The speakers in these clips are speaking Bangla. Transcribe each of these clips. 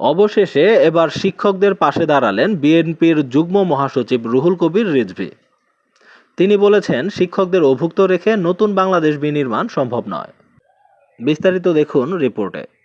অবশেষে এবার শিক্ষকদের পাশে দাঁড়ালেন বিএনপির যুগ্ম মহাসচিব রুহুল কবির রিজভী। তিনি বলেছেন, শিক্ষকদের অভুক্ত রেখে নতুন বাংলাদেশ বিনির্মাণ সম্ভব নয়। বিস্তারিত দেখুন রিপোর্টে।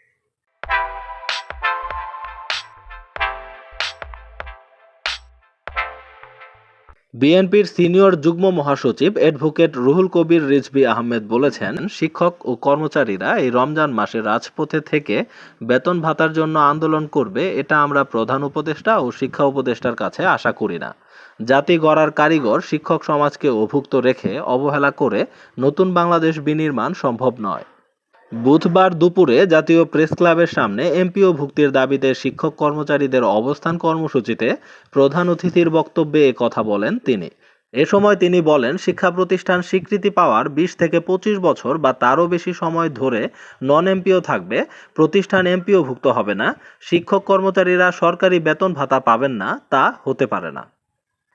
বিএনপির সিনিয়র যুগ্ম মহাসচিব অ্যাডভোকেট রুহুল কবির রিজভী আহমেদ বলেছেন, শিক্ষক ও কর্মচারীরা এই রমজান মাসে রাজপথে থেকে বেতন ভাতার জন্য আন্দোলন করবে, এটা আমরা প্রধান উপদেষ্টা ও শিক্ষা উপদেষ্টার কাছে আশা করি না। জাতি গড়ার কারিগর শিক্ষক সমাজকে অভুক্ত রেখে অবহেলা করে নতুন বাংলাদেশ বিনির্মাণ সম্ভব নয়। বুধবার দুপুরে জাতীয় প্রেস ক্লাবের সামনে এমপিও ভুক্তির দাবিতে শিক্ষক কর্মচারীদের অবস্থান কর্মসূচিতে প্রধান অতিথির বক্তব্যে এ কথা বলেন তিনি। এ সময় তিনি বলেন, শিক্ষা প্রতিষ্ঠান স্বীকৃতি পাওয়ার বিশ থেকে পঁচিশ বছর বা তারও বেশি সময় ধরে নন এমপিও থাকবে, প্রতিষ্ঠান এমপিও ভুক্ত হবে না, শিক্ষক কর্মচারীরা সরকারি বেতন ভাতা পাবেন না, তা হতে পারে না।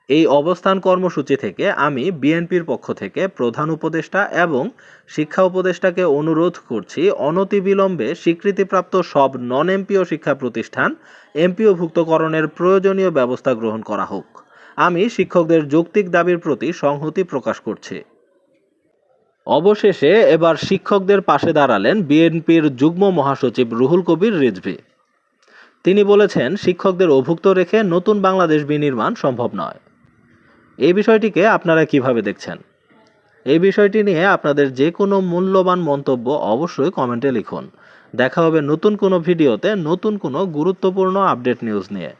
এই অবস্থান কর্মসূচি থেকে আমি বিএনপির পক্ষ থেকে প্রধান উপদেষ্টা এবং শিক্ষা উপদেষ্টাকে অনুরোধ করছি, অনতিবিলম্বে স্বীকৃতিপ্রাপ্ত সব নন এমপিও শিক্ষা প্রতিষ্ঠান এমপিও ভুক্তকরণের প্রয়োজনীয় ব্যবস্থা গ্রহণ করা হোক। আমি শিক্ষকদের যৌক্তিক দাবির প্রতি সংহতি প্রকাশ করছি। অবশেষে এবার শিক্ষকদের পাশে দাঁড়ালেন বিএনপির যুগ্ম মহাসচিব রুহুল কবির রিজভী। তিনি বলেছেন, শিক্ষকদের অভুক্ত রেখে নতুন বাংলাদেশ বিনির্মাণ সম্ভব নয়। এই বিষয়টিকে আপনারা কীভাবে দেখছেন? এই বিষয়টি নিয়ে আপনাদের যে কোনো মূল্যবান মন্তব্য অবশ্যই কমেন্টে লিখুন। দেখা হবে নতুন কোনো ভিডিওতে নতুন কোনো গুরুত্বপূর্ণ আপডেট নিউজ নিয়ে।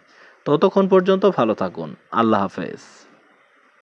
ততক্ষণ পর্যন্ত ভালো থাকুন। আল্লাহ হাফেজ।